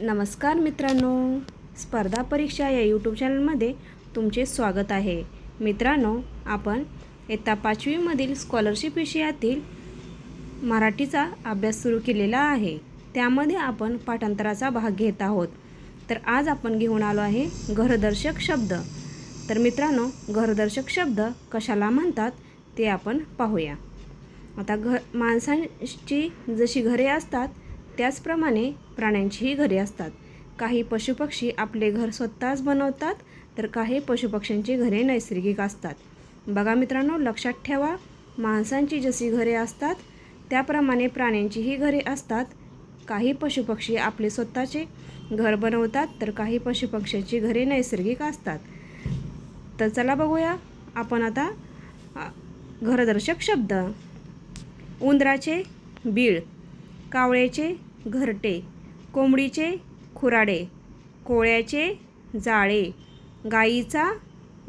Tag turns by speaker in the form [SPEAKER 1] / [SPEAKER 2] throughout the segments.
[SPEAKER 1] नमस्कार मित्रांनो. स्पर्धा परीक्षा या यूट्यूब चॅनलमध्ये तुमचे स्वागत आहे. मित्रांनो आपण इयत्ता पाचवीमधील स्कॉलरशिप विषयातील मराठीचा अभ्यास सुरू केलेला आहे. त्यामध्ये आपण पाठांतराचा भाग घेत आहोत. तर आज आपण घेऊन आलो आहे घरदर्शक शब्द. तर मित्रांनो घरदर्शक शब्द कशाला म्हणतात ते आपण पाहूया. आता घ माणसांची जशी घरे असतात त्याचप्रमाणे प्राण्यांचीही घरे असतात. काही पशुपक्षी आपले घर स्वतःच बनवतात तर काही पशुपक्ष्यांची घरे नैसर्गिक असतात. बघा मित्रांनो लक्षात ठेवा माणसांची जशी घरे असतात त्याप्रमाणे प्राण्यांचीही घरे असतात. काही पशुपक्षी आपले स्वतःचे घर बनवतात तर काही पशुपक्ष्यांची घरे नैसर्गिक असतात. तर चला बघूया आपण आता घरदर्शक शब्द. उंदराचे बीळ. कावळ्याचे घरटे कोंबडीचे खुराडे कोळ्याचे जाळे गाईचा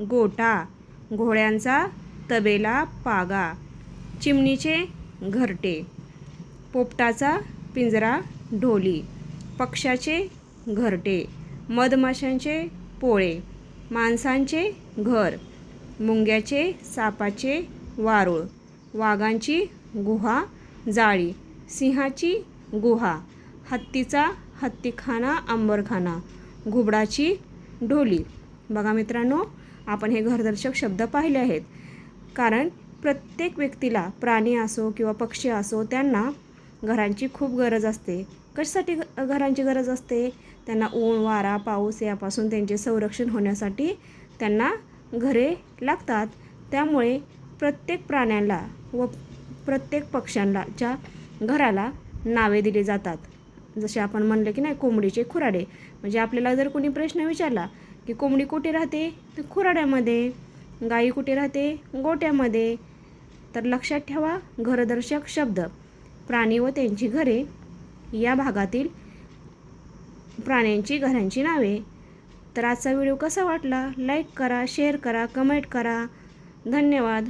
[SPEAKER 1] गोठा घोड्यांचा तबेला पागा चिमणीचे घरटे पोपटाचा पिंजरा ढोली पक्ष्याचे घरटे मधमाशांचे पोळे माणसांचे घर मुंग्याचे सापाचे वारूळ वाघांची गुहा जाळी सिंहाची गुहा हत्तीचा हत्तीखाना अंबरखाना घुबडाची ढोली. बघा मित्रांनो आपण हे घरदर्शक शब्द पाहिले आहेत. कारण प्रत्येक व्यक्तीला प्राणी असो किंवा पक्षी असो त्यांना घरांची खूप गरज असते. कशासाठी घरांची गरज असते? त्यांना ऊन वारा पाऊस यापासून त्यांचे संरक्षण होण्यासाठी त्यांना घरे लागतात. त्यामुळे प्रत्येक प्राण्यांना व प्रत्येक पक्ष्यांना ज्या घराला नावे दिली जातात. जसे आपण म्हणलं की नाही कोंबडीचे खुराडे. म्हणजे आपल्याला जर कोणी प्रश्न विचारला की कोंबडी कुठे राहते तर खुराड्यामध्ये गाई कुठे राहते गोट्यामध्ये तर लक्षात ठेवा घरदर्शक शब्द. प्राणी व त्यांची घरे या भागातील प्राण्यांची घरांची नावे. तर आजचा व्हिडिओ कसा वाटला? लाईक करा शेअर करा कमेंट करा. धन्यवाद.